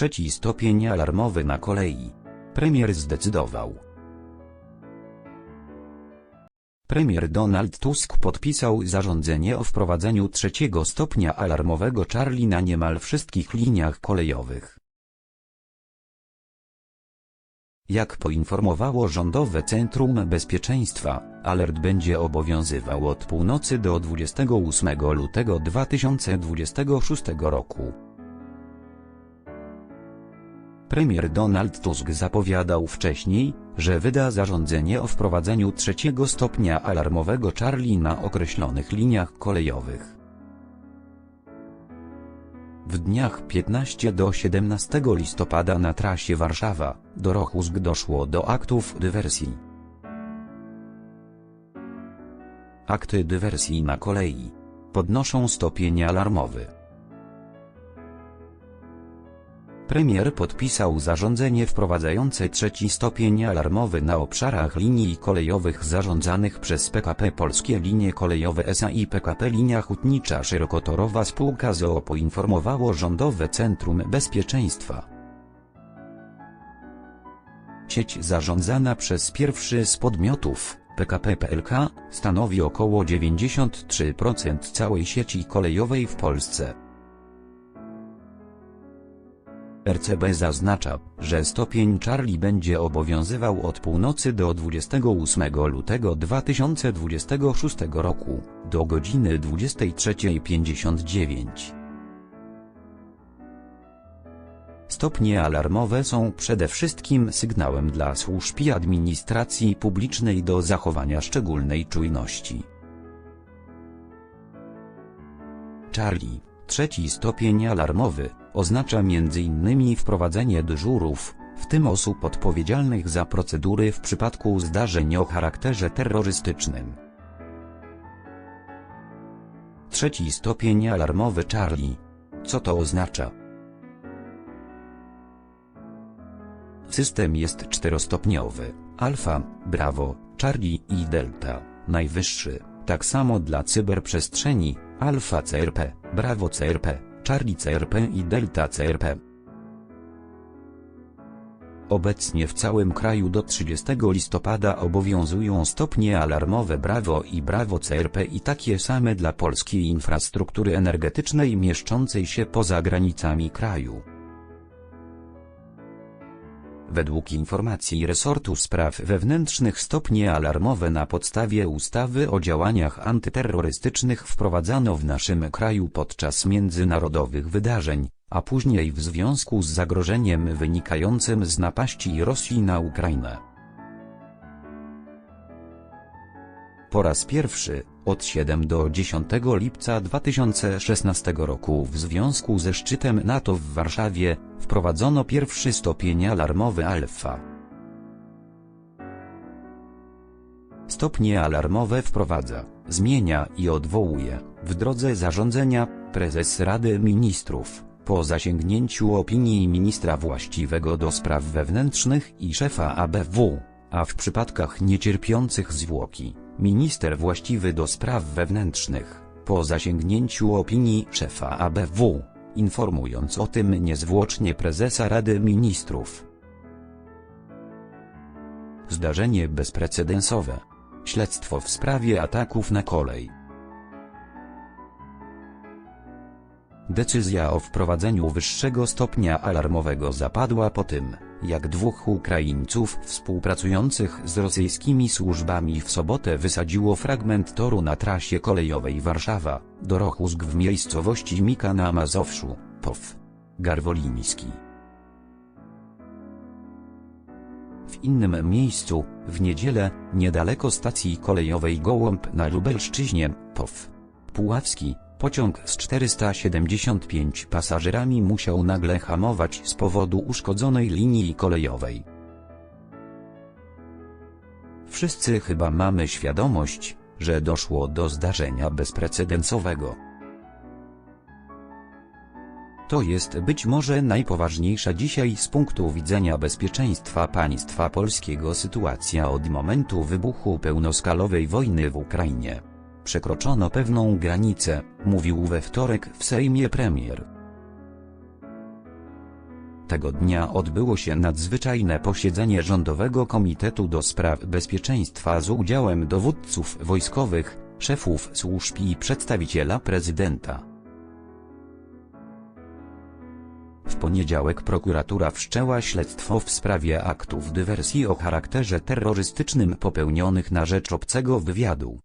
trzeci stopień alarmowy na kolei. Premier zdecydował. Premier Donald Tusk podpisał zarządzenie o wprowadzeniu trzeciego stopnia alarmowego Charlie na niemal wszystkich liniach kolejowych. Jak poinformowało Rządowe Centrum Bezpieczeństwa, alert będzie obowiązywał od północy do 28 lutego 2026 roku. Premier Donald Tusk zapowiadał wcześniej, że wyda zarządzenie o wprowadzeniu trzeciego stopnia alarmowego Charlie na określonych liniach kolejowych. W dniach 15 do 17 listopada na trasie Warszawa, do Rochusk doszło do aktów dywersji. Akty dywersji na kolei podnoszą stopień alarmowy. Premier podpisał zarządzenie wprowadzające trzeci stopień alarmowy na obszarach linii kolejowych zarządzanych przez PKP Polskie Linie Kolejowe SA i PKP Linia Hutnicza Szerokotorowa Spółka ZOO poinformowało Rządowe Centrum Bezpieczeństwa. Sieć zarządzana przez pierwszy z podmiotów, PKP PLK, stanowi około 93% całej sieci kolejowej w Polsce. RCB zaznacza, że stopień Charlie będzie obowiązywał od północy do 28 lutego 2026 roku, do godziny 23.59. Stopnie alarmowe są przede wszystkim sygnałem dla służb i administracji publicznej do zachowania szczególnej czujności. Charlie, trzeci stopień alarmowy, oznacza m.in. wprowadzenie dyżurów, w tym osób odpowiedzialnych za procedury w przypadku zdarzeń o charakterze terrorystycznym. Trzeci stopień alarmowy Charlie. Co to oznacza? System jest czterostopniowy, alfa, Bravo, Charlie i Delta, najwyższy, tak samo dla cyberprzestrzeni, alfa CRP, Bravo CRP, Charlie CRP i Delta CRP. Obecnie w całym kraju do 30 listopada obowiązują stopnie alarmowe Bravo i Bravo CRP i takie same dla polskiej infrastruktury energetycznej mieszczącej się poza granicami kraju. Według informacji resortu spraw wewnętrznych stopnie alarmowe na podstawie ustawy o działaniach antyterrorystycznych wprowadzano w naszym kraju podczas międzynarodowych wydarzeń, a później w związku z zagrożeniem wynikającym z napaści Rosji na Ukrainę. Po raz pierwszy, od 7 do 10 lipca 2016 roku w związku ze szczytem NATO w Warszawie, wprowadzono pierwszy stopień alarmowy alfa. Stopnie alarmowe wprowadza, zmienia i odwołuje, w drodze zarządzenia, prezes Rady Ministrów, po zasięgnięciu opinii ministra właściwego do spraw wewnętrznych i szefa ABW, a w przypadkach niecierpiących zwłoki, minister właściwy do spraw wewnętrznych, po zasięgnięciu opinii szefa ABW, informując o tym niezwłocznie prezesa Rady Ministrów. Zdarzenie bezprecedensowe. Śledztwo w sprawie ataków na kolej. Decyzja o wprowadzeniu wyższego stopnia alarmowego zapadła po tym, jak dwóch Ukraińców współpracujących z rosyjskimi służbami w sobotę wysadziło fragment toru na trasie kolejowej Warszawa, do Rochusk w miejscowości Mika na Mazowszu, POW. Garwoliński. W innym miejscu, w niedzielę, niedaleko stacji kolejowej Gołąb na Lubelszczyźnie, POW. Puławski, Pociąg z 475 pasażerami musiał nagle hamować z powodu uszkodzonej linii kolejowej. Wszyscy chyba mamy świadomość, że doszło do zdarzenia bezprecedensowego. To jest być może najpoważniejsza dzisiaj z punktu widzenia bezpieczeństwa państwa polskiego sytuacja od momentu wybuchu pełnoskalowej wojny w Ukrainie. Przekroczono pewną granicę, mówił we wtorek w Sejmie premier. Tego dnia odbyło się nadzwyczajne posiedzenie Rządowego Komitetu do Spraw Bezpieczeństwa z udziałem dowódców wojskowych, szefów służb i przedstawiciela prezydenta. W poniedziałek prokuratura wszczęła śledztwo w sprawie aktów dywersji o charakterze terrorystycznym popełnionych na rzecz obcego wywiadu.